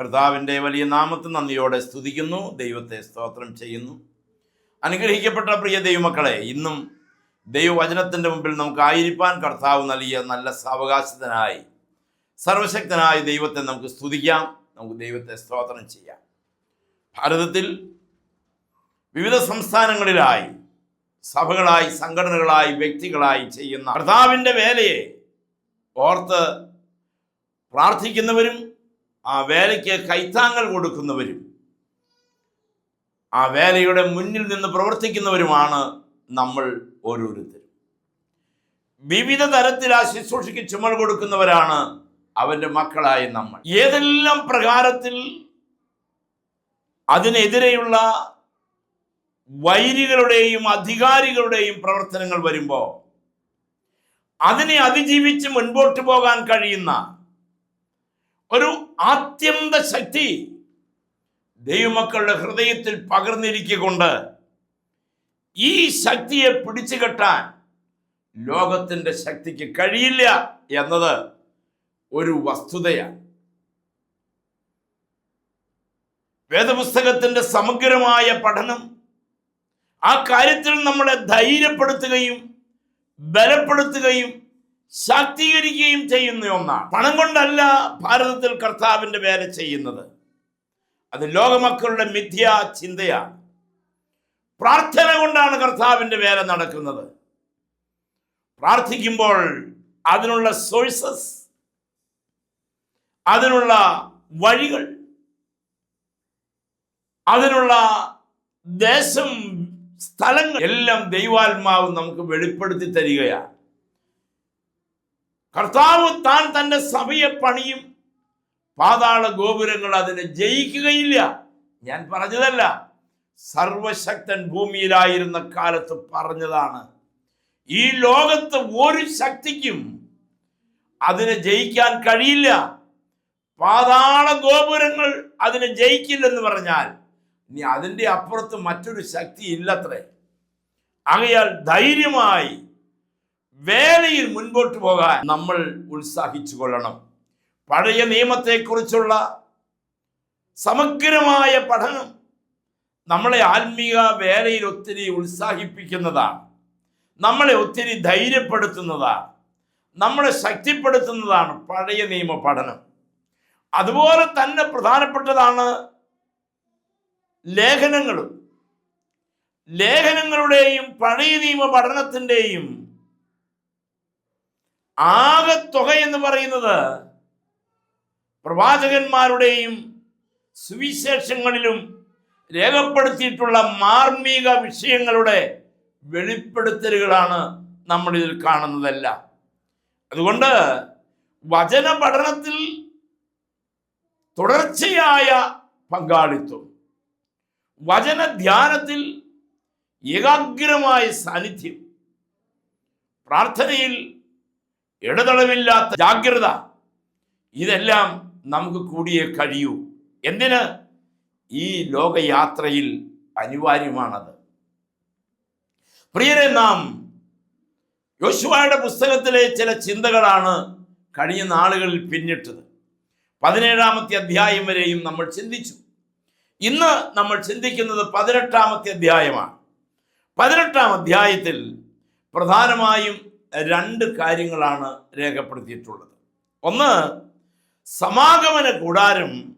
കർത്താവിന്റെ വലിയ നാമത്തിൽ നന്ദിയോടെ സ്തുതിക്കുന്നു. ദൈവത്തെ സ്തോത്രം ചെയ്യുന്നു. അനുഗ്രഹിക്കപ്പെട്ട പ്രിയ ദൈവമക്കളെ ഇന്നും ദൈവവചനത്തിന്റെ മുമ്പിൽ നമുക്ക് ആയിരിക്കാൻ കർത്താവ് നൽകിയ നല്ല സാവകാശത്തിനായി സർവശക്തനായ ദൈവത്തെ നമുക്ക് സ്തുതിക്കാം. നമുക്ക് ദൈവത്തെ സ്തോത്രം ചെയ്യാം. ഭാരതത്തിൽ വിവിധ സംസ്ഥാനങ്ങളിലായി സഭകളായി സംഘടനകളായി വ്യക്തികളായി ചെയ്യുന്ന കർത്താവിന്റെ വേലയെ ഓർത്ത് പ്രാർത്ഥിക്കുന്നവരും ആ വേലയ്ക്ക് കൈത്താങ്ങൽ കൊടുക്കുന്നവരും ആ വേലയുടെ മുന്നിൽ നിന്ന് പ്രവർത്തിക്കുന്നവരുമാണ് നമ്മൾ ഓരോരുത്തരും. വിവിധ തരത്തിൽ ആ ശുശ്രൂഷയ്ക്ക് ചുമൽ കൊടുക്കുന്നവരാണ് അവന്റെ മക്കളായ നമ്മൾ. ഏതെല്ലാം പ്രകാരത്തിൽ അതിനെതിരെയുള്ള വൈരികളുടെയും അധികാരികളുടെയും പ്രവർത്തനങ്ങൾ വരുമ്പോൾ അതിനെ അതിജീവിച്ച് മുൻപോട്ട് പോകാൻ കഴിയുന്ന ഒരു ആത്യന്ത ശക്തി ദൈവമക്കളുടെ ഹൃദയത്തിൽ പകർന്നിരിക്കൊണ്ട് ഈ ശക്തിയെ പിടിച്ചു കെട്ടാൻ ലോകത്തിന്റെ ശക്തിക്ക് കഴിയില്ല എന്നത് ഒരു വസ്തുതയാണ്. വേദപുസ്തകത്തിന്റെ സമഗ്രമായ പഠനം ആ കാര്യത്തിൽ നമ്മളെ ധൈര്യപ്പെടുത്തുകയും ബലപ്പെടുത്തുകയും ശാക്തീകരിക്കുകയും ചെയ്യുന്ന ഒന്നാണ്. പണം കൊണ്ടല്ല ഭാരതത്തിൽ കർത്താവിന്റെ വേല ചെയ്യുന്നത്. അത് ലോകമക്കളുടെ മിഥ്യാ ചിന്തയാണ്. പ്രാർത്ഥന കൊണ്ടാണ് കർത്താവിന്റെ വേല നടക്കുന്നത്. പ്രാർത്ഥിക്കുമ്പോൾ അതിനുള്ള സോഴ്സസ് അതിനുള്ള വഴികൾ അതിനുള്ള ദേശം സ്ഥലങ്ങൾ എല്ലാം ദൈവാത്മാവ് നമുക്ക് വെളിപ്പെടുത്തി തരികയാണ്. കർത്താവ് താൻ തന്റെ സഭയെ പണിയും പാതാള ഗോപുരങ്ങൾ അതിനെ ജയിക്കുകയില്ല. ഞാൻ പറഞ്ഞതല്ല. സർവശക്തൻ ഭൂമിയിലായിരുന്ന കാലത്ത് പറഞ്ഞതാണ്. ഈ ലോകത്ത് ഒരു ശക്തിക്കും അതിനെ ജയിക്കാൻ കഴിയില്ല. പാതാള ഗോപുരങ്ങൾ അതിനെ ജയിക്കില്ലെന്ന് പറഞ്ഞാൽ ഇനി അതിന്റെ അപ്പുറത്ത് മറ്റൊരു ശക്തി ഇല്ലത്രേ. ആകയാൽ ധൈര്യമായി വേലയിൽ മുൻപോട്ട് പോകാൻ നമ്മൾ ഉത്സാഹിച്ചു കൊള്ളണം പഴയ നിയമത്തെക്കുറിച്ചുള്ള സമഗ്രമായ പഠനം നമ്മളെ ആത്മീയ വേലയിൽ ഒത്തിരി ഉത്സാഹിപ്പിക്കുന്നതാണ്. നമ്മളെ ഒത്തിരി ധൈര്യപ്പെടുത്തുന്നതാണ്. നമ്മളെ ശക്തിപ്പെടുത്തുന്നതാണ് പഴയ നിയമ പഠനം. അതുപോലെ തന്നെ പ്രധാനപ്പെട്ടതാണ് ലേഖനങ്ങളും. ലേഖനങ്ങളുടെയും പഴയ നിയമ പഠനത്തിന്റെയും ആകെ തുക എന്ന് പറയുന്നത് പ്രവാചകന്മാരുടെയും സുവിശേഷങ്ങളിലും രേഖപ്പെടുത്തിയിട്ടുള്ള മാർമിക വിഷയങ്ങളുടെ വെളിപ്പെടുത്തലുകളാണ് നമ്മൾ ഇതിൽ കാണുന്നതല്ല. അതുകൊണ്ട് വചന പഠനത്തിൽ തുടർച്ചയായ പങ്കാളിത്തം വചന ധ്യാനത്തിൽ ഏകാഗ്രമായ സാന്നിധ്യം പ്രാർത്ഥനയിൽ ഇടതളവില്ലാത്ത ജാഗ്രത. ഇതെല്ലാം നമുക്ക് കൂടിയേ കഴിയൂ. എന്തിന്? ഈ ലോകയാത്രയിൽ അനിവാര്യമാണത്. പ്രിയരെ നാം യോശുവയുടെ പുസ്തകത്തിലെ ചില ചിന്തകളാണ് കഴിഞ്ഞ നാളുകളിൽ പിന്നിട്ടത്. പതിനേഴാമത്തെ അധ്യായം വരെയും നമ്മൾ ചിന്തിച്ചു. ഇന്ന് നമ്മൾ ചിന്തിക്കുന്നത് പതിനെട്ടാമത്തെ അധ്യായമാണ്. പതിനെട്ടാം അധ്യായത്തിൽ പ്രധാനമായും രണ്ട് കാര്യങ്ങളാണ് രേഖപ്പെടുത്തിയിട്ടുള്ളത്. ഒന്ന് സമാഗമന കൂടാരം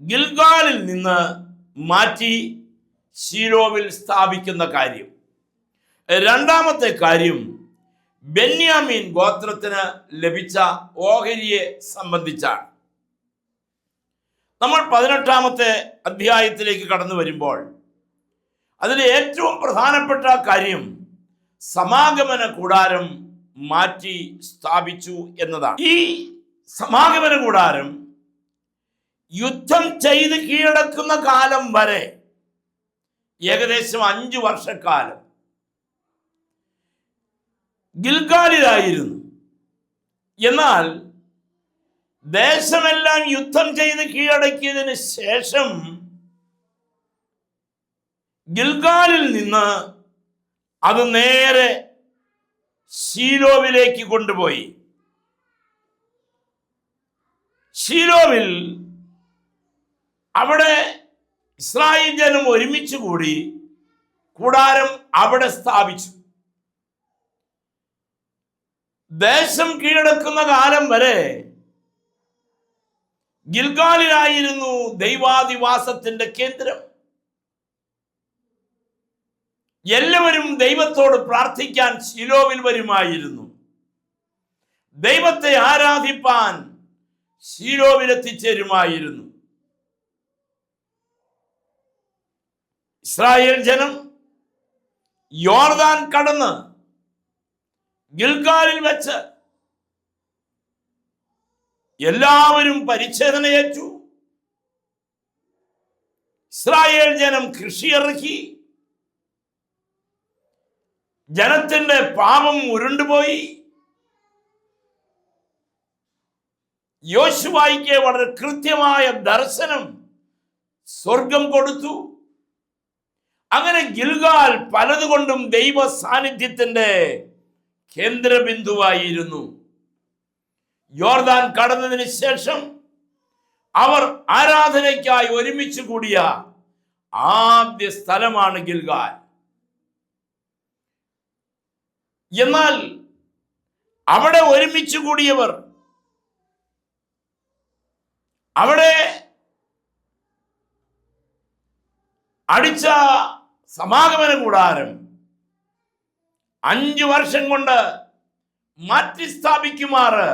ഗിൽഗാലിൽ നിന്ന് മാറ്റി ഷീലോവിൽ സ്ഥാപിക്കുന്ന കാര്യം. രണ്ടാമത്തെ കാര്യം ബെന്യാമീൻ ഗോത്രത്തിന് ലഭിച്ച ഓഹരിയെ സംബന്ധിച്ചാണ്. നമ്മൾ പതിനെട്ടാമത്തെ അധ്യായത്തിലേക്ക് കടന്നു വരുമ്പോൾ അതിൽ ഏറ്റവും പ്രധാനപ്പെട്ട കാര്യം സമാഗമന കൂടാരം മാറ്റി സ്ഥാപിച്ചു എന്നതാണ്. ഈ സമാഗമന കൂടാരം യുദ്ധം ചെയ്ത് കീഴടക്കുന്ന കാലം വരെ ഏകദേശം അഞ്ചു വർഷക്കാലം ഗിൽഗാലിലായിരുന്നു. എന്നാൽ ദേശമെല്ലാം യുദ്ധം ചെയ്ത് കീഴടക്കിയതിന് ശേഷം ഗിൽഗാലിൽ നിന്ന് അത് നേരെ ശീലോവിലേക്ക് കൊണ്ടുപോയി. ശീലോവിൽ അവിടെ ഇസ്രായേൽ ജനം ഒരുമിച്ച് കൂടി കൂടാരം അവിടെ സ്ഥാപിച്ചു. ദേശം കീഴടക്കുന്ന കാലം വരെ ഗിൽഗാലിലായിരുന്നു ദൈവാധിവാസത്തിന്റെ കേന്ദ്രം. എല്ലാവരും ദൈവത്തോട് പ്രാർത്ഥിക്കാൻ ശിലോവിൽ വരുമായിരുന്നു. ദൈവത്തെ ആരാധിപ്പാൻ ശീലോവിൽ എത്തിച്ചേരുമായിരുന്നു. ഇസ്രായേൽ ജനം യോർദാൻ കടന്ന് ഗിൽഗാലിൽ വെച്ച് എല്ലാവരും പരിച്ഛേദനയേറ്റു. ഇസ്രായേൽ ജനം കൃഷിയിറക്കി. ജനത്തിന്റെ പാപം ഉരുണ്ടുപോയി. യോശുവായിക്ക് വളരെ കൃത്യമായ ദർശനം സ്വർഗം കൊടുത്തു. അങ്ങനെ ഗിൽഗാൽ പലതുകൊണ്ടും ദൈവ സാന്നിധ്യത്തിന്റെ കേന്ദ്രബിന്ദുവായിരുന്നു. യോർദാൻ കടന്നതിന് ശേഷം അവർ ആരാധനയ്ക്കായി ഒരുമിച്ച് കൂടിയ ആദ്യ സ്ഥലമാണ് ഗിൽഗാൽ. എന്നാൽ അവിടെ ഒരുമിച്ച് കൂടിയവർ അവിടെ അടിച്ച സമാഗമന കൂടാരം അഞ്ചു വർഷം കൊണ്ട് മാറ്റി സ്ഥാപിക്കുമാറ്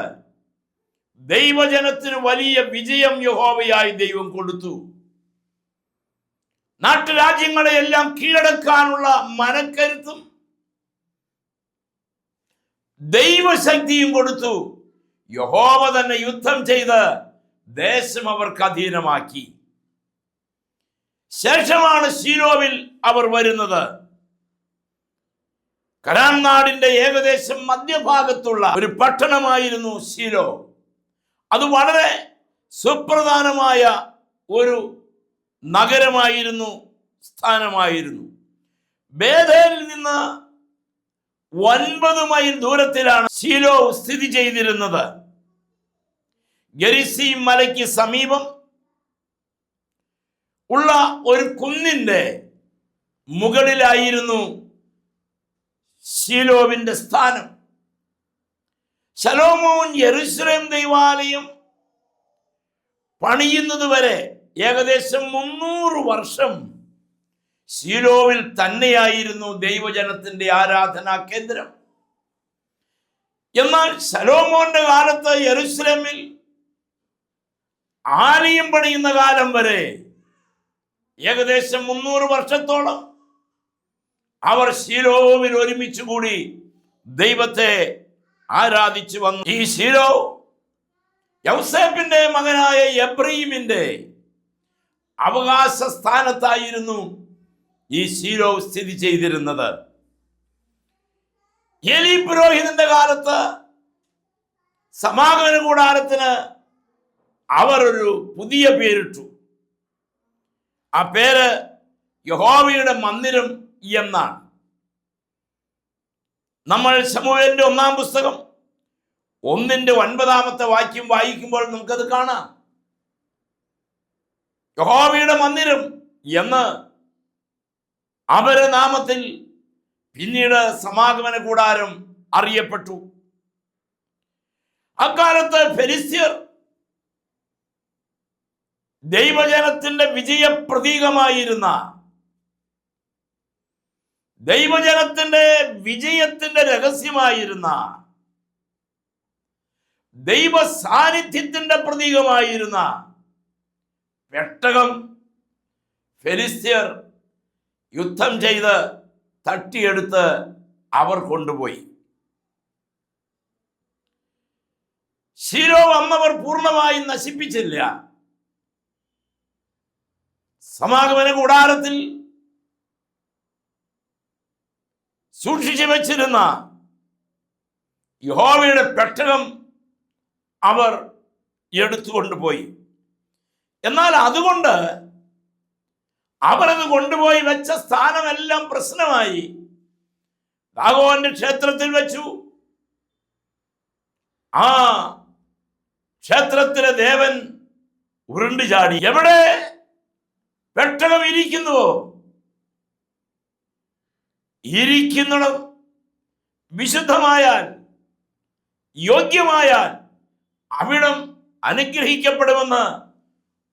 ദൈവജനത്തിന് വലിയ വിജയം യഹോവയായി ദൈവം കൊടുത്തു. നാട്ടുരാജ്യങ്ങളെ എല്ലാം കീഴടക്കാനുള്ള മനക്കരുത്തും ദൈവശക്തിയും കൊടുത്തു. യഹോവ തന്നെ യുദ്ധം ചെയ്ത് ദേശം അവർക്ക് അധീനമാക്കി. ശേഷമാണ് ശീലോവിൽ അവർ വരുന്നത്. കരാൻ നാടിന്റെ ഏകദേശം മധ്യഭാഗത്തുള്ള ഒരു പട്ടണമായിരുന്നു ശീലോ. അത് വളരെ സുപ്രധാനമായ ഒരു നഗരമായിരുന്നു സ്ഥാനമായിരുന്നു. ബേധയിൽ നിന്ന് ഒൻപത് മൈൽ ദൂരത്തിലാണ് ശീലോ സ്ഥിതി ചെയ്തിരുന്നത്. ഗരിസി മലയ്ക്ക് സമീപം ഉള്ള ഒരു കുന്നിന്റെ മുകളിലായിരുന്നു ശീലോവിന്റെ സ്ഥാനം. ശലോമോൻ യെറുസലേം ദൈവാലയം പണിയുന്നത് വരെ ഏകദേശം മുന്നൂറ് വർഷം ശീലോവിൽ തന്നെയായിരുന്നു ദൈവജനത്തിന്റെ ആരാധനാ കേന്ദ്രം. എന്നാൽ സലോമോന്റെ കാലത്ത് യെറുസലേമിൽ ആലയം പണിയുന്ന കാലം വരെ ഏകദേശം മുന്നൂറ് വർഷത്തോളം അവർ ശീലോവിൽ ഒരുമിച്ച് കൂടി ദൈവത്തെ ആരാധിച്ചു വന്നു. ഈ ശീലോ യൗസേപ്പിന്റെ മകനായ എബ്രീമിന്റെ അവകാശ സ്ഥാനത്തായിരുന്നു ഈ ശീലോ സ്ഥിതി ചെയ്തിരുന്നത്. എലി പുരോഹിതന്റെ കാലത്ത് സമാഗമന കൂടാരത്തിന് അവർ ഒരു പുതിയ പേരിട്ടു. ആ പേര് യഹോവയുടെ മന്ദിരം എന്നാണ്. നമ്മൾ ശമുവേലിന്റെ ഒന്നാം പുസ്തകം ഒന്നിന്റെ ഒൻപതാമത്തെ വാക്യം വായിക്കുമ്പോൾ നമുക്കത് കാണാം. യഹോവയുടെ മന്ദിരം എന്ന് അവരുടെ നാമത്തിൽ പിന്നീട് സമാഗമന കൂടാരം അറിയപ്പെട്ടു. അക്കാലത്ത് ഫെലിസ്യർ ദൈവജനത്തിന്റെ വിജയ പ്രതീകമായിരുന്ന ദൈവജനത്തിന്റെ വിജയത്തിന്റെ രഹസ്യമായിരുന്ന ദൈവ സാന്നിധ്യത്തിന്റെ പ്രതീകമായിരുന്ന പെട്ടകം ഫെലിസ്ത്യർ യുദ്ധം ചെയ്ത് തട്ടിയെടുത്ത് അവർ കൊണ്ടുപോയി. ശിരോ അമ്മവർ പൂർണമായും നശിപ്പിച്ചില്ല. സമാഗമന കൂടാരത്തിൽ സൂക്ഷിച്ചു വച്ചിരുന്ന യഹോവയുടെ പെട്ടകം അവർ എടുത്തുകൊണ്ടുപോയി. എന്നാൽ അതുകൊണ്ട് അവരത് കൊണ്ടുപോയി വെച്ച സ്ഥാനമെല്ലാം പ്രശ്നമായി. ഭാഗവാന്റെ ക്ഷേത്രത്തിൽ വെച്ചു. ആ ക്ഷേത്രത്തിലെ ദേവൻ ഉരുണ്ടു ചാടി. എവിടെ? പെട്ടകം ഇരിക്കുന്നുവോ? ഇരിക്കുന്നിടം വിശുദ്ധമായാൽ യോഗ്യമായാൽ അവിടം അനുഗ്രഹിക്കപ്പെടുമെന്ന്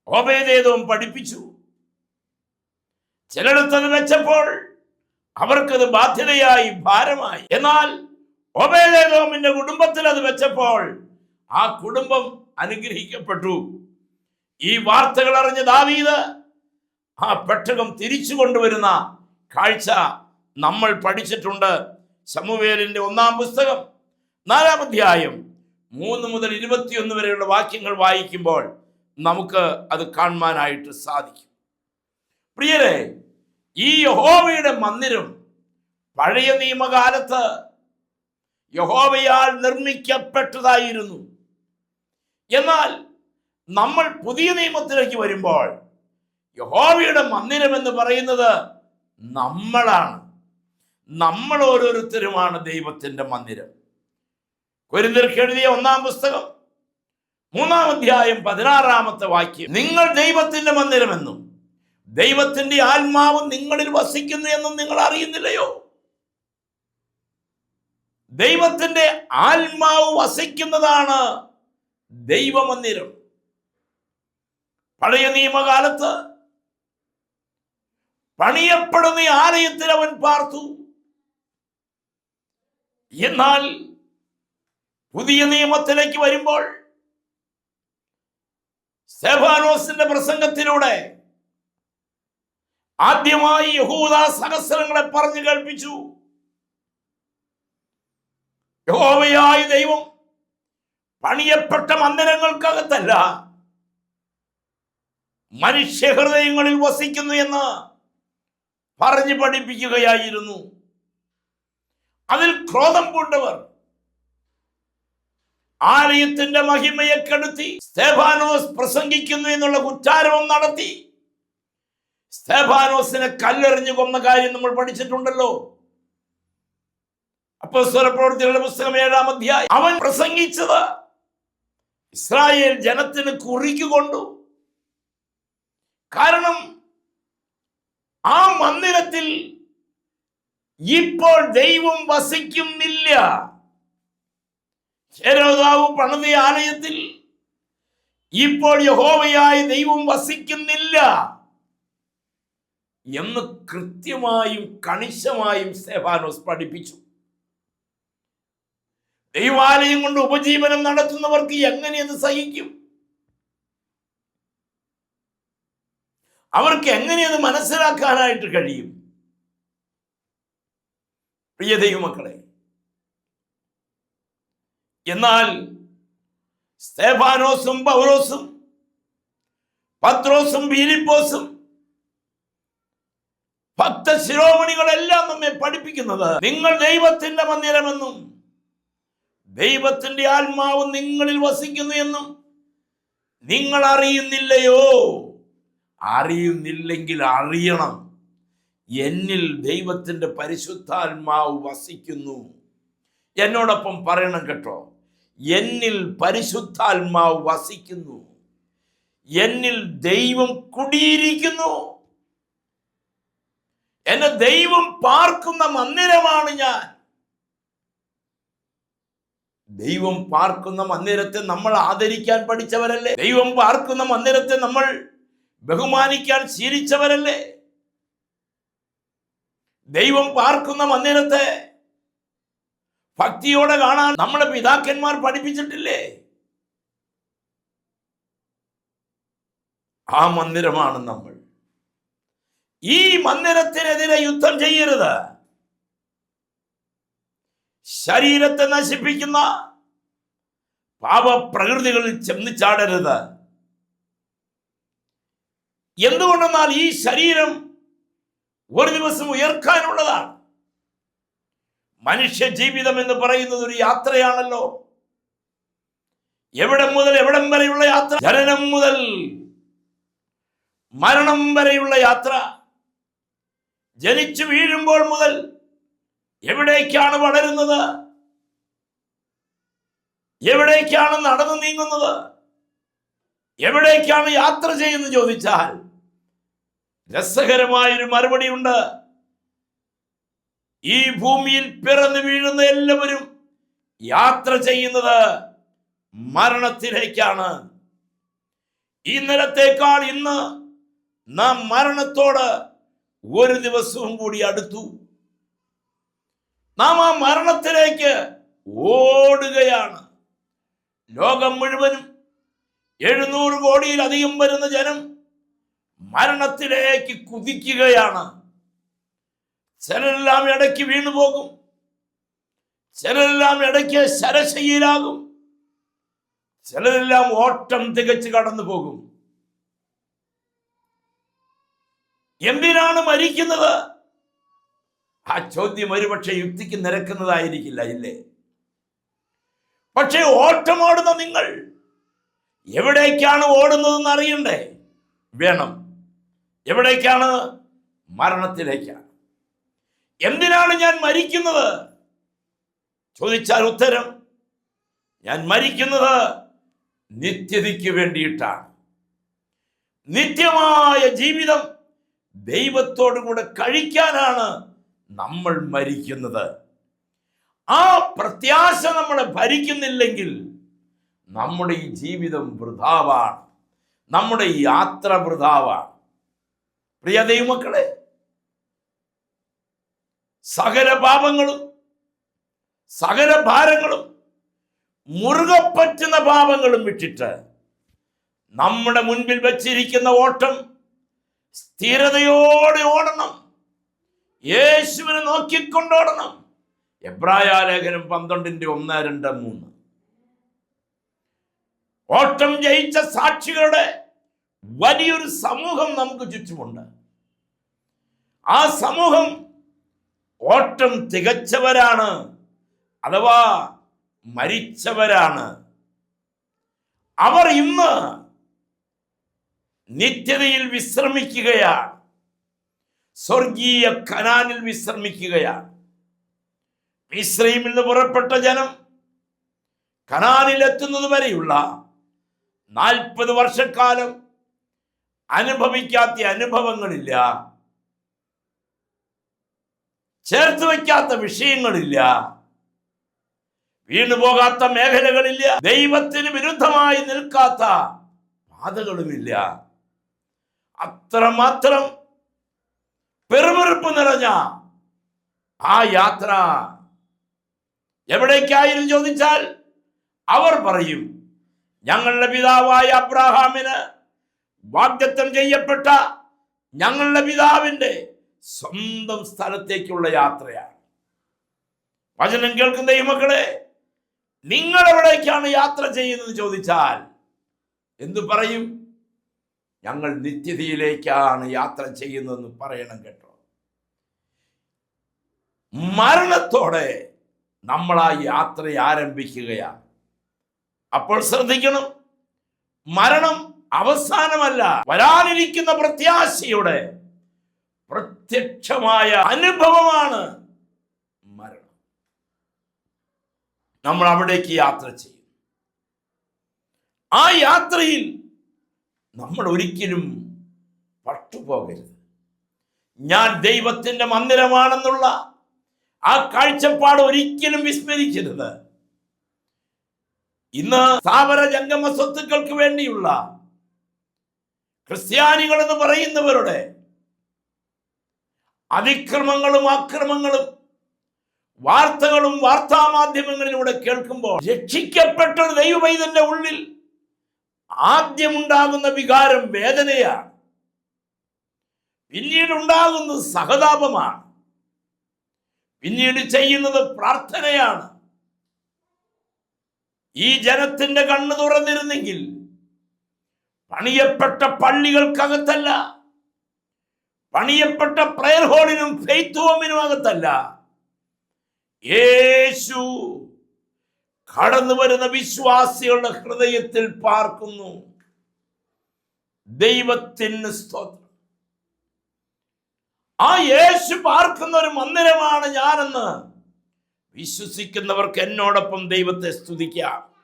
ഓപേദേതവും പഠിപ്പിച്ചു. ചിലയിടത്തത് വെച്ചപ്പോൾ അവർക്കത് ബാധ്യതയായി ഭാരമായി. എന്നാൽ ഓബേദേദോമിന്റെ കുടുംബത്തിൽ അത് വെച്ചപ്പോൾ ആ കുടുംബം അനുഗ്രഹിക്കപ്പെട്ടു. ഈ വാർത്തകൾ അറിഞ്ഞ ദാവീദ് ആ പെട്ടകം തിരിച്ചു കൊണ്ടുവരുന്ന കാഴ്ച നമ്മൾ പഠിച്ചിട്ടുണ്ട്. സമുവേലിന്റെ ഒന്നാം പുസ്തകം നാലാം അധ്യായം മൂന്ന് മുതൽ ഇരുപത്തിയൊന്ന് വരെയുള്ള വാക്യങ്ങൾ വായിക്കുമ്പോൾ നമുക്ക് അത് കാണുവാനായിട്ട് സാധിക്കും. പ്രിയരെ ഈ യഹോവയുടെ മന്ദിരം പഴയ നിയമകാലത്ത് യഹോവയാൽ നിർമ്മിക്കപ്പെട്ടതായിരുന്നു. എന്നാൽ നമ്മൾ പുതിയ നിയമത്തിലേക്ക് വരുമ്പോൾ യഹോവയുടെ മന്ദിരം എന്ന് പറയുന്നത് നമ്മളാണ്. നമ്മൾ ഓരോരുത്തരുമാണ് ദൈവത്തിന്റെ മന്ദിരം. കൊരിന്തിർക്ക് എഴുതിയ ഒന്നാം പുസ്തകം മൂന്നാം അധ്യായം പതിനാറാമത്തെ വാക്യം നിങ്ങൾ ദൈവത്തിന്റെ മന്ദിരമെന്നും ദൈവത്തിന്റെ ആത്മാവ് നിങ്ങളിൽ വസിക്കുന്നു എന്നും നിങ്ങൾ അറിയുന്നില്ലയോ? ദൈവത്തിന്റെ ആത്മാവ് വസിക്കുന്നതാണ് ദൈവമന്ദിരം. പഴയ നിയമകാലത്ത് പണിയപ്പെടുന്ന ആലയത്തിൽ അവൻ പാർത്തു. എന്നാൽ പുതിയ നിയമത്തിലേക്ക് വരുമ്പോൾ സെഫാനോസിന്റെ പ്രസംഗത്തിലൂടെ ആദ്യമായി യഹൂദ സഹസ്രങ്ങളെ പറഞ്ഞു കേൾപ്പിച്ചു. യഹോവയായ ദൈവം പണിയപ്പെട്ട മന്ദിരങ്ങൾക്കകത്തല്ല മനുഷ്യഹൃദയങ്ങളിൽ വസിക്കുന്നു എന്ന് പറഞ്ഞു പഠിപ്പിക്കുകയായിരുന്നു. അതിൽ ക്രോധം പൂണ്ടവർ ആലയത്തിന്റെ മഹിമയെ കെടുത്തി സ്തേഫാനോസ് പ്രസംഗിക്കുന്നു എന്നുള്ള കുറ്റാരവം നടത്തി. സ്തേഫാനോസിനെ കല്ലെറിഞ്ഞു കൊന്ന കാര്യം നമ്മൾ പഠിച്ചിട്ടുണ്ടല്ലോ. അപ്പൊ സ്വരപ്രവർത്തികളുടെ പുസ്തകം ഏഴാം അധ്യായം. അവൻ പ്രസംഗിച്ചത് ഇസ്രായേൽ ജനത്തിന് കുറിക്കുകൊണ്ടു കാരണം ആ മന്ദിരത്തിൽ ഇപ്പോൾ ദൈവം വസിക്കുന്നില്ല. ഹെരോദാവ് പണിത ആലയത്തിൽ ഇപ്പോൾ യഹോവയായ ദൈവം വസിക്കുന്നില്ല. എന്ന് കൃത്യമായും കണിശമായും സെഫാനോസ് പഠിപ്പിച്ചു. ദൈവാലയം കൊണ്ട് ഉപജീവനം നടത്തുന്നവർക്ക് എങ്ങനെ അത് സഹിക്കും? അവർക്ക് എങ്ങനെ അത് മനസ്സിലാക്കാനായിട്ട് കഴിയും? പ്രിയ ദൈവമക്കളെ എന്നാൽ സ്തേഫാനോസും പൗലോസും പത്രോസും ഫിലിപ്പോസും ഭക്ത ശിരോമണികളെല്ലാം നമ്മെ പഠിപ്പിക്കുന്നത് നിങ്ങൾ ദൈവത്തിന്റെ മന്ദിരമെന്നും ദൈവത്തിന്റെ ആത്മാവ് നിങ്ങളിൽ വസിക്കുന്നു എന്നും നിങ്ങൾ അറിയുന്നില്ലയോ? അറിയുന്നില്ലെങ്കിൽ അറിയണം. എന്നിൽ ദൈവത്തിന്റെ പരിശുദ്ധാത്മാവ് വസിക്കുന്നു. എന്നോടൊപ്പം പറയണം കേട്ടോ. എന്നിൽ പരിശുദ്ധാത്മാവ് വസിക്കുന്നു. എന്നിൽ ദൈവം കുടിയിരിക്കുന്നു. എന്നെ ദൈവം പാർക്കുന്ന മന്ദിരമാണ് ഞാൻ. ദൈവം പാർക്കുന്ന മന്ദിരത്തെ നമ്മൾ ആദരിക്കാൻ പഠിച്ചവരല്ലേ? ദൈവം പാർക്കുന്ന മന്ദിരത്തെ നമ്മൾ ബഹുമാനിക്കാൻ ശീലിച്ചവരല്ലേ? ദൈവം പാർക്കുന്ന മന്ദിരത്തെ ഭക്തിയോടെ കാണാൻ നമ്മുടെ പിതാക്കന്മാർ പഠിപ്പിച്ചിട്ടില്ലേ? ആ മന്ദിരമാണ് നമ്മൾ. ഈ മന്ദിരത്തിനെതിരെ യുദ്ധം ചെയ്യരുത്. ശരീരത്തെ നശിപ്പിക്കുന്ന പാപപ്രകൃതികളിൽ ചെന്ന് ചാടരുത്. എന്തുകൊണ്ടെന്നാൽ ഈ ശരീരം ഒരു ദിവസം ഉയർക്കാനുള്ളതാണ്. മനുഷ്യ ജീവിതം എന്ന് പറയുന്നത് ഒരു യാത്രയാണല്ലോ. എവിടെ മുതൽ എവിടം വരെയുള്ള യാത്ര? ജനനം മുതൽ മരണം വരെയുള്ള യാത്ര. ജനിച്ചു വീഴുമ്പോൾ മുതൽ എവിടേക്കാണ് വളരുന്നത്? എവിടേക്കാണ് നടന്നു നീങ്ങുന്നത്? എവിടേക്കാണ് യാത്ര ചെയ്യുന്നത് ചോദിച്ചാൽ രസകരമായൊരു മറുപടിയുണ്ട്. ഈ ഭൂമിയിൽ പിറന്നു വീഴുന്ന എല്ലാവരും യാത്ര ചെയ്യുന്നത് മരണത്തിലേക്കാണ്. ഈ നിലത്തേക്കാൾ ഇന്ന് നാം മരണത്തോട് ഒരു ദിവസവും കൂടി അടുത്തു. നാം ആ മരണത്തിലേക്ക് ഓടുകയാണ്. ലോകം മുഴുവനും എഴുന്നൂറ് കോടിയിലധികം വരുന്ന ജനം മരണത്തിലേക്ക് കുതിക്കുകയാണ്. ചിലരെല്ലാം ഇടയ്ക്ക് വീണുപോകും ചിലരെല്ലാം ഇടയ്ക്ക് ശരശയിലാകും ചിലരെല്ലാം ഓട്ടം തികച്ച് കടന്നു പോകും എന്തിനാണ് മരിക്കുന്നത്? ആ ചോദ്യം ഒരുപക്ഷെ യുക്തിക്ക് നിരക്കുന്നതായിരിക്കില്ല ഇല്ലേ? പക്ഷേ ഓട്ടമോടുന്ന നിങ്ങൾ എവിടേക്കാണ് ഓടുന്നതെന്ന് അറിയണ്ടേ? വേണം. എവിടേക്കാണ്? മരണത്തിലേക്കാണ്. എന്തിനാണ് ഞാൻ മരിക്കുന്നത്? ചോദിച്ചാൽ ഉത്തരം ഞാൻ മരിക്കുന്നത് നിത്യതയ്ക്ക് വേണ്ടിയിട്ടാണ്. നിത്യമായ ജീവിതം ദൈവത്തോടു കൂടെ കഴിക്കാനാണ് നമ്മൾ മരിക്കുന്നത്. ആ പ്രത്യാശ നമ്മളെ ഭരിക്കുന്നില്ലെങ്കിൽ നമ്മുടെ ഈ ജീവിതം വൃഥാവാണ്. നമ്മുടെ ഈ യാത്ര വൃഥാവാണ്. പ്രിയ ദൈവമക്കളെ സകല പാപങ്ങളും സകല ഭാരങ്ങളും മുറുകെ പറ്റുന്ന പാപങ്ങളും വിട്ടിട്ട് നമ്മുടെ മുൻപിൽ വച്ചിരിക്കുന്ന ഓട്ടം സ്ഥിരതയോടെ ഓടണം. യേശുവിനെ നോക്കിക്കൊണ്ടോടണം. എബ്രായ ലേഖനം പന്ത്രണ്ടിന്റെ ഒന്ന് രണ്ട് മൂന്ന്. ഓട്ടം ജയിച്ച സാക്ഷികളുടെ വലിയൊരു സമൂഹം നമുക്ക് ചുറ്റുമുണ്ട്. ആ സമൂഹം ഓട്ടം തികച്ചവരാണ് അഥവാ മരിച്ചവരാണ്. അവർ ഇന്ന് നിത്യതയിൽ വിശ്രമിക്കുകയാണ്. സ്വർഗീയ കനാനിൽ വിശ്രമിക്കുകയാണ്. മിശ്രയിൽ നിന്ന് പുറപ്പെട്ട ജനം കനാനിൽ എത്തുന്നത് വരെയുള്ള നാൽപ്പത് വർഷക്കാലം അനുഭവിക്കാത്ത അനുഭവങ്ങളില്ല. ചേർത്ത് വയ്ക്കാത്ത വിഷയങ്ങളില്ല. വീണുപോകാത്ത മേഖലകളില്ല. ദൈവത്തിന് വിരുദ്ധമായി നിൽക്കാത്ത പാതകളുമില്ല അത്രമാത്രം പെരുമെറുപ്പ് നിറഞ്ഞ ആ യാത്ര എവിടേക്കായിരുന്നു ചോദിച്ചാൽ അവർ പറയും ഞങ്ങളുടെ പിതാവായ അബ്രാഹാമിന് വാഗ്ദത്തം ചെയ്യപ്പെട്ട ഞങ്ങളുടെ പിതാവിന്റെ സ്വന്തം സ്ഥലത്തേക്കുള്ള യാത്രയാണ്. വചനം കേൾക്കുന്ന ഈ മക്കളെ നിങ്ങൾ എവിടേക്കാണ് യാത്ര ചെയ്യുന്നത്? ചോദിച്ചാൽ എന്തു പറയും? ഞങ്ങൾ നിത്യതയിലേക്കാണ് യാത്ര ചെയ്യുന്നതെന്ന് പറയണം കേട്ടോ. മരണത്തോടെ നമ്മൾ ആ യാത്ര ആരംഭിക്കുകയാണ്. അപ്പോൾ ശ്രദ്ധിക്കണം മരണം അവസാനമല്ല വരാനിരിക്കുന്ന പ്രത്യാശയുടെ പ്രത്യക്ഷമായ അനുഭവമാണ് മരണം. നമ്മൾ അവിടേക്ക് യാത്ര ചെയ്യും. ആ യാത്രയിൽ നമ്മൾ ഒരിക്കലും പട്ടുപോകരുത് ഞാൻ ദൈവത്തിന്റെ മന്ദിരമാണെന്നുള്ള ആ കാഴ്ചപ്പാട് ഒരിക്കലും വിസ്മരിക്കരുത്. ഇന്ന് സ്ഥാപന ജംഗമ സ്വത്തുക്കൾക്ക് വേണ്ടിയുള്ള ക്രിസ്ത്യാനികൾ എന്ന് പറയുന്നവരുടെ അതിക്രമങ്ങളും ആക്രമങ്ങളും വാർത്തകളും വാർത്താമാധ്യമങ്ങളിലൂടെ കേൾക്കുമ്പോൾ രക്ഷിക്കപ്പെട്ട ഒരു ദൈവവൈതന്റെ ഉള്ളിൽ ആദ്യമുണ്ടാകുന്ന വികാരം വേദനയാണ്. പിന്നീടുണ്ടാകുന്നത് സഹതാപമാണ്. പിന്നീട് ചെയ്യുന്നത് പ്രാർത്ഥനയാണ്. ഈ ജനത്തിന്റെ കണ്ണ് തുറന്നിരുന്നെങ്കിൽ പണിയപ്പെട്ട പള്ളികൾക്കകത്തല്ല പണിയപ്പെട്ട പ്രയർ ഹോളിനും ഫെയ്ത്ത് ഹോമിനും അകത്തല്ല യേശു കടന്നു വരുന്ന വിശ്വാസികളുടെ ഹൃദയത്തിൽ പാർക്കുന്നു. ദൈവത്തിന് സ്തോത്രം. ആ യേശു പാർക്കുന്ന ഒരു മന്ദിരമാണ് ഞാനെന്ന് വിശ്വസിക്കുന്നവർക്ക് എന്നോടൊപ്പം ദൈവത്തെ സ്തുതിക്കാം.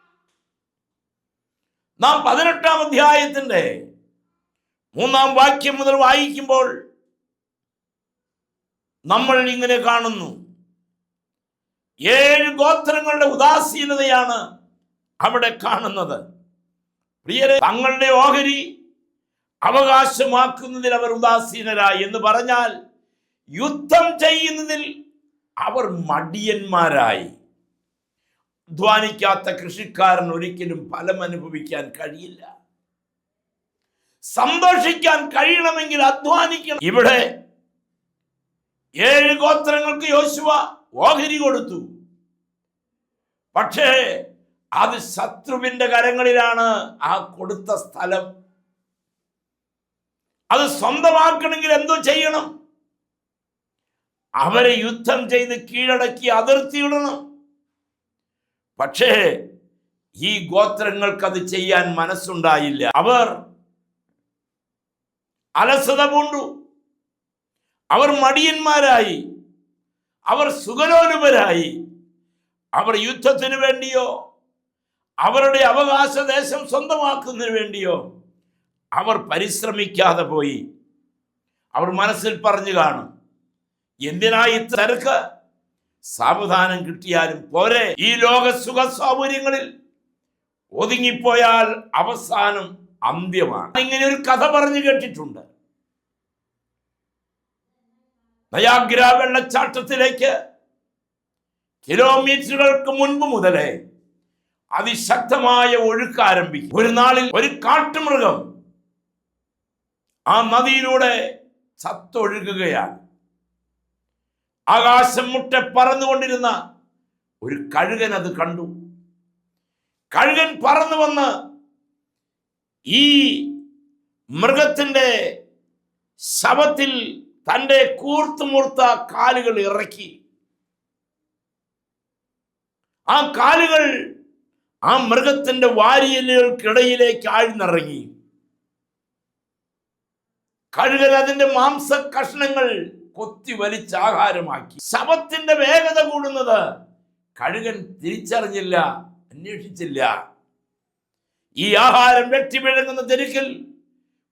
നാം പതിനെട്ടാം അധ്യായത്തിന്റെ മൂന്നാം വാക്യം മുതൽ വായിക്കുമ്പോൾ നമ്മൾ ഇങ്ങനെ കാണുന്നു. ഏഴ് ഗോത്രങ്ങളുടെ ഉദാസീനതയാണ് അവിടെ കാണുന്നത്. പ്രിയരെ തങ്ങളുടെ ഓഹരി അവകാശമാക്കുന്നതിൽ അവർ ഉദാസീനരായി എന്ന് പറഞ്ഞാൽ യുദ്ധം ചെയ്യുന്നതിൽ അവർ മടിയന്മാരായി. അധ്വാനിക്കാത്ത കൃഷിക്കാരൻ ഒരിക്കലും ഫലം അനുഭവിക്കാൻ കഴിയില്ല. സന്തോഷിക്കാൻ കഴിയണമെങ്കിൽ അധ്വാനിക്കണം. ഇവിടെ ഏഴ് ഗോത്രങ്ങൾക്ക് യോശുവ ഓഹരി കൊടുത്തു. പക്ഷേ അത് ശത്രുവിന്റെ കരങ്ങളിലാണ് ആ കൊടുത്ത സ്ഥലം. അത് സ്വന്തമാക്കണമെങ്കിൽ എന്തോ ചെയ്യണം. അവരെ യുദ്ധം ചെയ്ത് കീഴടക്കി അതിർത്തിയിടണം പക്ഷേ ഈ ഗോത്രങ്ങൾക്ക് അത് ചെയ്യാൻ മനസ്സുണ്ടായില്ല. അവർ അലസത പൂണ്ടു. അവർ മടിയന്മാരായി. അവർ സുഖലോലുപരായി. അവർ യുദ്ധത്തിന് വേണ്ടിയോ അവരുടെ അവകാശ ദേശം സ്വന്തമാക്കുന്നതിന് വേണ്ടിയോ അവർ പരിശ്രമിക്കാതെ പോയി. അവർ മനസ്സിൽ പറഞ്ഞു കാണും എന്തിനായി തിരക്ക്? സാവധാനം കിട്ടിയാലും പോരെ. ഈ ലോക സുഖ സൗകര്യങ്ങളിൽ ഒതുങ്ങിപ്പോയാൽ അവസാനം അന്ത്യമാണ്. ഇങ്ങനെ ഒരു കഥ പറഞ്ഞു കേട്ടിട്ടുണ്ട്. നയാഗ്ര വെള്ളച്ചാട്ടത്തിലേക്ക് കിലോമീറ്ററുകൾക്ക് മുൻപ് മുതലേ അതിശക്തമായ ഒഴുക്ക് ആരംഭിക്കും. ഒരു നാളിൽ ഒരു കാട്ടുമൃഗം ആ നദിയിലൂടെ ചത്തൊഴുകുകയാണ്. ആകാശം മുട്ട പറന്നുകൊണ്ടിരുന്ന ഒരു കഴുകൻ അത് കണ്ടു. കഴുകൻ പറന്നു വന്ന് ഈ മൃഗത്തിന്റെ ശവത്തിൽ തന്റെ കൂർത്തുമൂർത്ത കാലുകൾ ഇറക്കി. ആ കാലുകൾ ആ മൃഗത്തിന്റെ വാരിയലുകൾക്കിടയിലേക്ക് ആഴ്ന്നിറങ്ങി. കഴുകൻ അതിന്റെ മാംസ കഷ്ണങ്ങൾ കൊത്തി വലിച്ച് ആഹാരമാക്കി. വേഗത കൂടുന്നത് കഴുകൻ തിരിച്ചറിഞ്ഞില്ല അന്വേഷിച്ചില്ല. ഈ ആഹാരം വെട്ടിപിഴങ്ങുന്ന തിരുക്കിൽ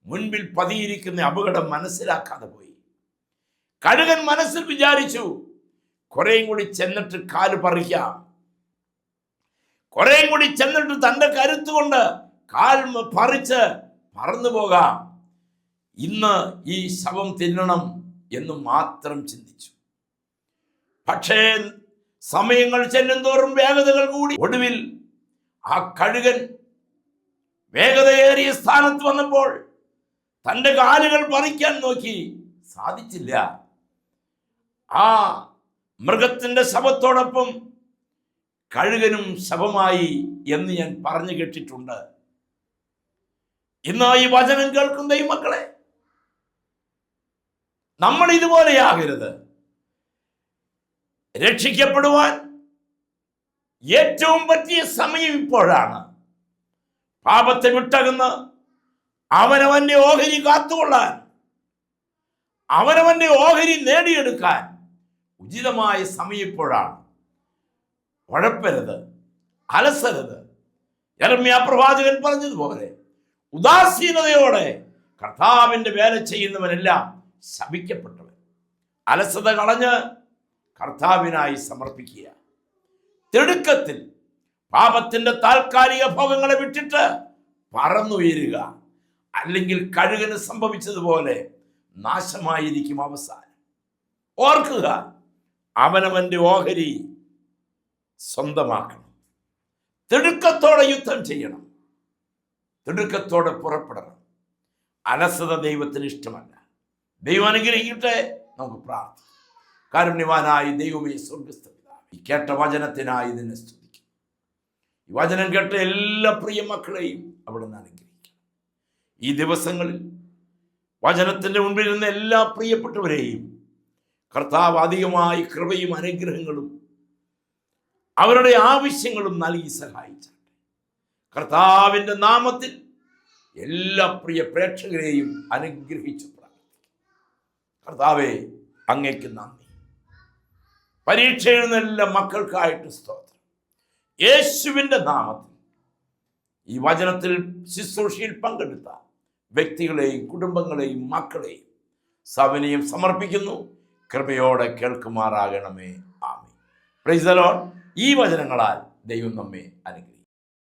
മുൻപിൽ പതിയിരിക്കുന്ന അപകടം മനസ്സിലാക്കാതെ പോയി. കഴുകൻ മനസ്സിൽ വിചാരിച്ചു കുറേയും കൂടി ചെന്നിട്ട് കാൽ പറിക്കാം. കുറേയും കൂടി ചെന്നിട്ട് തന്റെ കരുത്തുകൊണ്ട് കാൽ പറിച്ച് പറന്നു പോകാം. ഇന്ന് ഈ ശവം തിന്നണം എന്ന് മാത്രം ചിന്തിച്ചു. പക്ഷേ സമയങ്ങൾ ചെല്ലുന്തോറും വേഗതകൾ കൂടി. ഒടുവിൽ ആ കഴുകൻ വേഗതയേറിയ സ്ഥാനത്ത് വന്നപ്പോൾ തന്റെ കാലുകൾ പറിക്കാൻ നോക്കി. സാധിച്ചില്ല. ആ മൃഗത്തിന്റെ ശവത്തോടൊപ്പം കഴുകനും ശവമായി എന്ന് ഞാൻ പറഞ്ഞു കേട്ടിട്ടുണ്ട്. ഇന്ന് ഈ വചനം കേൾക്കുന്ന ഈ മക്കളെ നമ്മൾ ഇതുപോലെയാകരുത്. രക്ഷിക്കപ്പെടുവാൻ ഏറ്റവും പറ്റിയ സമയം ഇപ്പോഴാണ്. പാപത്തെ വിട്ടകുന്ന് അവനവന്റെ ഓഹരി കാത്തുകൊള്ളാൻ അവനവന്റെ ഓഹരി നേടിയെടുക്കാൻ ഉചിതമായ സമയം ഇപ്പോഴാണ്. ഉഴപ്പരുത് അലസരുത്. യർമ്യ പ്രവാചകൻ പറഞ്ഞതുപോലെ ഉദാസീനതയോടെ കർത്താവിന്റെ വേല ചെയ്യുന്നവനെല്ലാം ശപിക്കപ്പെട്ടവൻ. അലസത കളഞ്ഞ് കർത്താവിനായി സമർപ്പിക്കുക. തിടുക്കത്തിൽ പാപത്തിന്റെ താൽക്കാലിക ഭോഗങ്ങളെ വിട്ടിട്ട് പറന്നുയരുക. അല്ലെങ്കിൽ കഴുകന് സംഭവിച്ചതുപോലെ നാശമായിരിക്കും അവസാനം. ഓർക്കുക അവനവന്റെ ഓഹരി സ്വന്തമാക്കണം. തിടുക്കത്തോടെ യുദ്ധം ചെയ്യണം. തിടുക്കത്തോടെ പുറപ്പെടണം. അലസത ദൈവത്തിന് ഇഷ്ടമല്ല. ദൈവം അനുഗ്രഹിക്കട്ടെ നമുക്ക് പ്രാർത്ഥിക്കാം. കാരുണ്യവാനായി ദൈവമേ സ്വർഗസ്ഥ ഈ കേട്ട വചനത്തിനായി നിന്നെ സ്തുതിക്കും ഈ വചനം കേട്ട എല്ലാ പ്രിയ മക്കളെയും അവിടെ നിന്ന് അനുഗ്രഹിക്കണം. ഈ ദിവസങ്ങളിൽ വചനത്തിന്റെ മുൻപിൽ നിന്ന് എല്ലാ പ്രിയപ്പെട്ടവരെയും കർത്താവ് അധികമായി കൃപയും അനുഗ്രഹങ്ങളും അവരുടെ ആവശ്യങ്ങളും നൽകി സഹായിച്ചാട്ടെ കർത്താവിന്റെ നാമത്തിൽ എല്ലാ പ്രിയ പ്രേക്ഷകരെയും അനുഗ്രഹിച്ചു കർത്താവെ അങ്ങയ്ക്ക് നന്ദി. പരീക്ഷ എഴുതുന്ന എല്ലാ മക്കൾക്കായിട്ട് സ്തോത്രം. യേശുവിന്റെ നാമത്തിൽ ഈ വചനത്തിൽ ശുശ്രൂഷയിൽ പങ്കെടുത്ത വ്യക്തികളെയും കുടുംബങ്ങളെയും മക്കളെയും സവനെയും സമർപ്പിക്കുന്നു. കൃപയോടെ കേൾക്കുമാറാകണമേ. ആമി പ്രൈസലോൺ ഈ വചനങ്ങളാൽ ദൈവം നമ്മെ അനുഗ്രഹിക്കും.